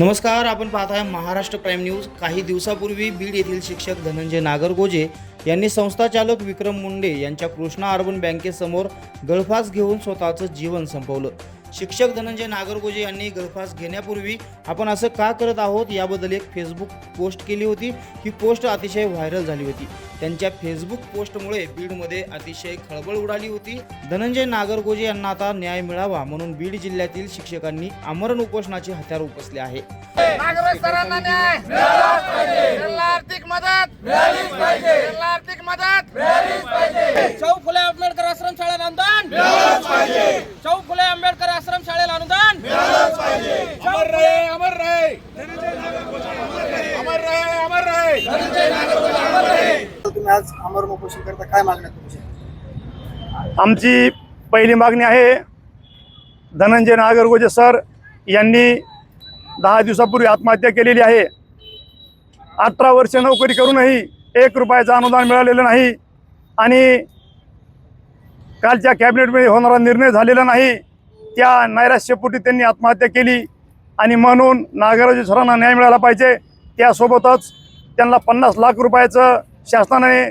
नमस्कार आपण पाहत आहे महाराष्ट्र प्राईम न्यूज. काही दिवसापूर्वी बीड येथील शिक्षक धनंजय नागरगोजे यांनी संस्था चालक विक्रम मुंडे यांच्या कृष्णा अर्बन बँकेसमोर गळफास घेऊन स्वतःचं जीवन संपवलं. शिक्षक धनंजय नागरगोजे यांनी गळफास घेण्यापूर्वी आपण असं का करत आहोत याबद्दल एक फेसबुक पोस्ट केली होती. ही पोस्ट अतिशय व्हायरल झाली होती. त्यांच्या फेसबुक पोस्टमुळे बीडमध्ये अतिशय खळबळ उडाली होती. धनंजय नागरगोजे यांना आता न्याय मिळावा म्हणून बीड जिल्ह्यातील शिक्षकांनी आमरण उपोषणाचे हत्यार उपसले आहे. आर्थिक मदत आर्थिक मदत शाहू फुले आंबेडकर आश्रम शाळेला अनुदान शाहू फुले आंबेडकर आश्रम शाळेला अनुदान अमर रहे अमर रहे अमर रहे अमर रहे तुम्ही आज अमर उपोषण करता काय मागण्या तुमच्या आमची पहिली मागणी आहे धनंजय नागरगोजे सर यांनी दहा दिवसापूर्वी आत्महत्या केलेली आहे. अठरा वर्ष नोकरी करूनही एक रुपयाचं अनुदान मिळालेलं नाही आणि कालच्या कॅबिनेटमध्ये होणारा निर्णय झालेला नाही. त्या नैराश्यपोटी त्यांनी आत्महत्या केली आणि म्हणून नागराजी सरांना न्याय मिळाला पाहिजे. त्यासोबतच त्यांना पन्नास लाख रुपयाचं शासनाने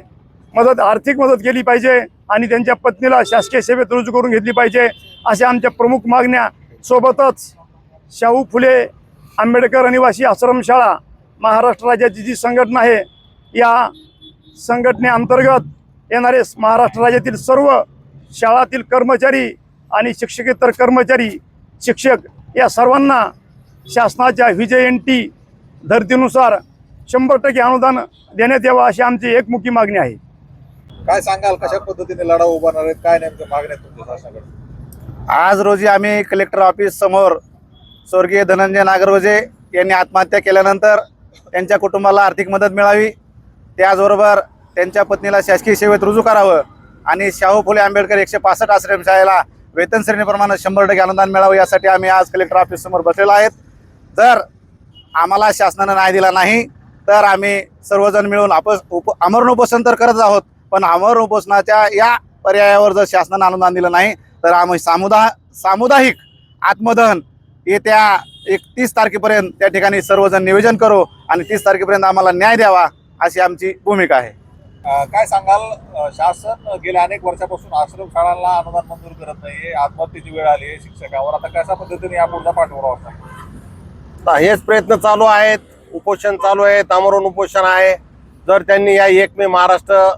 मदत आर्थिक मदत केली पाहिजे आणि त्यांच्या पत्नीला शासकीय सेवेत रुजू करून घेतली पाहिजे अशा आमच्या प्रमुख मागण्या सोबतच शाहू फुले आंबेडकर अनिवासी आश्रमशाळा महाराष्ट्र राज्याची जी संघटना आहे या संघटनेअंतर्गत येणारे महाराष्ट्र राज्यातील सर्व शाळातील कर्मचारी आणि शिक्षकेतर कर्मचारी शिक्षक या सर्वांना शासनाच्या विजयंती धर्तीनुसार शंभर टक्के अनुदान देण्यात यावं अशी आमची एकमुखी मागणी आहे. काय सांगाल कशा पद्धतीने लढा उभारणार आहेत? काय नेमकं मागण्या तुमच्या शासनाकडे आज रोजी आम्ही कलेक्टर ऑफिस समोर स्वर्गीय धनंजय नागरवजे यांनी आत्महत्या केल्यानंतर त्यांच्या कुटुंबाला आर्थिक मदत मिळावी. त्याचबरोबर त्यांच्या पत्नीला शासकीय सेवेत रुजू करावं आणि शाहू फुले आंबेडकर एकशे पासष्ट आश्रमशाळेला वेतन श्रेणीप्रमाणे शंभर टक्के अनुदान मिळावं यासाठी आम्ही आज कलेक्टर ऑफिस समोर बसलेलो आहेत. जर आम्हाला शासनानं न्याय दिला नाही तर आम्ही सर्वजण मिळून आप उप आमरण उपोषण तर करत आहोत पण आमरण उपोषणाच्या या पर्यायावर जर शासनानं अनुदान दिलं नाही तर आम्ही सामुदा सामुदायिक आत्मदहन येत्या एकतीस तारखेपर्यंत त्या ठिकाणी सर्वजण नियोजन करू आणि तीस तारखेपर्यंत आम्हाला न्याय द्यावा अशी आमची भूमिका आहे. काय सांगाल? शासन गेल्या अनेक वर्षापासून आश्रम शाळांना अनुदान मंजूर करत नाहीये आत्महत्येची वेळ आली आहे शिक्षकावर. आता कशा पद्धतीने या पुढचा पाठपुरावा आता हेच प्रयत्न चालू आहेत. उपोषण चालू आहे तामरून उपोषण आहे. जर त्यांनी या एक मे महाराष्ट्र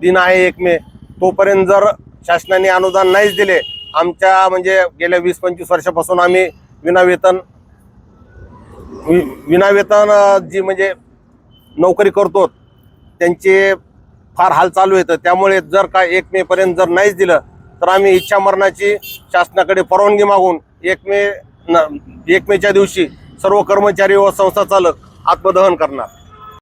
दिन आहे एक मे तोपर्यंत जर शासनाने अनुदान नाहीच दिले आमच्या म्हणजे गेल्या वीस पंचवीस वर्षापासून आम्ही विनावेतन वि- विनावेतन जी म्हणजे नोकरी करतो त्यांचे फार हाल चालू आहेत. त्यामुळे जर का एक मे पर्यंत जर नाहीच दिलं तर आम्ही इच्छा मरणाची शासनाकडे परवानगी मागून एक मे न- एक मेच्या दिवशी सर्व कर्मचारी व संस्था चालक आत्मदहन करणार.